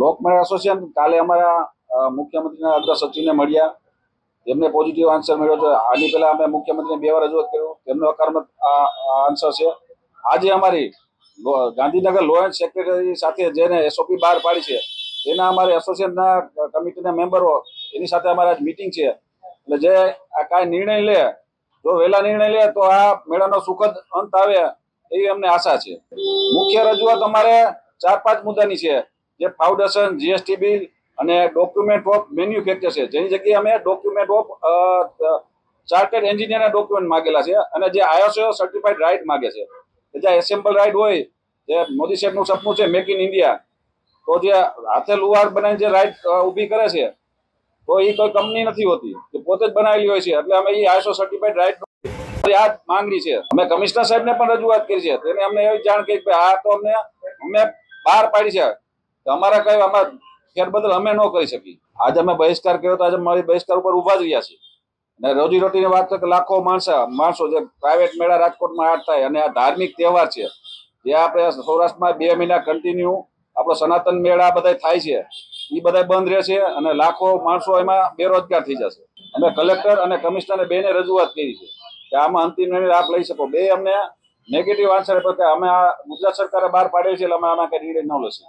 લોકમેળા association કાલે અમારા મુખ્યમંત્રીના અગ્ર સચિવને મળ્યા. એમને પોઝિટિવ આન્સર મળ્યો છે. આની પહેલા અમે મુખ્યમંત્રીને બે વાર રજૂઆત કર્યું. તેમનો હકારાત્મક આન્સર છે. આજે અમારી ગાંધીનગર લો એન્ડ સેક્રેટરી સાથે જેને એસઓપી બહાર પાડી છે, તેના અમારે એસોસિએશનના કમિટીના મેમ્બરો એની સાથે અમારે આજ મિટિંગ છે. એટલે જે આ કાંઈ નિર્ણય લે, જો વહેલા નિર્ણય લે, તો આ મેળાનો સુખદ અંત આવે એવી અમને આશા છે. મુખ્ય રજૂઆત અમારે ચાર પાંચ મુદ્દાની છે. જે ફાઉન્ડેશન જીએસટી બિલ અને ડોક્યુમેન્ટ ઓફ મેન્યુફેક્ચર છે. જેની જગ્યાએ અમે ડોક્યુમેન્ટ ઓફ ચાર્ટર્ડ એન્જિનિયરના ડોક્યુમેન્ટ માગેલા છે અને જે આઈએસઓ સર્ટિફાઈડ રાઇટ માગે છે. જે એસેમ્બલ રાઇટ હોય, જે મોદી સાહેબનું સપનું છે મેક ઇન ઇન્ડિયા તો જે હાથે લુહાર બનાવીને જે રાઇટ ઊભી કરે છે, તો એ કોઈ કંપની નથી હોતી. કે પોતે જ બનાવેલી હોય છે. એટલે અમે એ આઈએસઓ સર્ટિફાઈડ રાઇટ આ માંગણી છે. અમે કમિશનર સાહેબને પણ રજૂઆત કરી છે. તેને અમને એવી જાણ કરી કે આ તો અમને અમે બહાર પાડી છે. તો અમારા કઈ આમાં ફેરબદલ અમે ન કરી શકીએ. આજે અમે બહિષ્કાર કર્યો તો આજે મારી બહિષ્કાર ઉપર ઊભા જ રહ્યા છે અને રોજીરોટીની વાત છે કે લાખો માણસો માણસો જે પ્રાઇવેટ મેળા રાજકોટમાં આટ થાય અને આ ધાર્મિક તહેવાર છે, જે આપણે સૌરાષ્ટ્રમાં બે મહિના કન્ટિન્યુ આપણો સનાતન મેળા બધા થાય છે એ બધા બંધ રહેશે અને લાખો માણસો એમાં બેરોજગાર થઈ જશે. અમે કલેક્ટર અને કમિશનરને બેને રજૂઆત કરી છે કે આમાં અંતિમ નિર્ણય આપ લઈ શકો. બે અમને નેગેટિવ આન્સર આપ્યો કે અમે આ ગુજરાત સરકારે બહાર પાડ્યો છે એટલે અમે આમાં કઈ નિર્ણય ન લેશું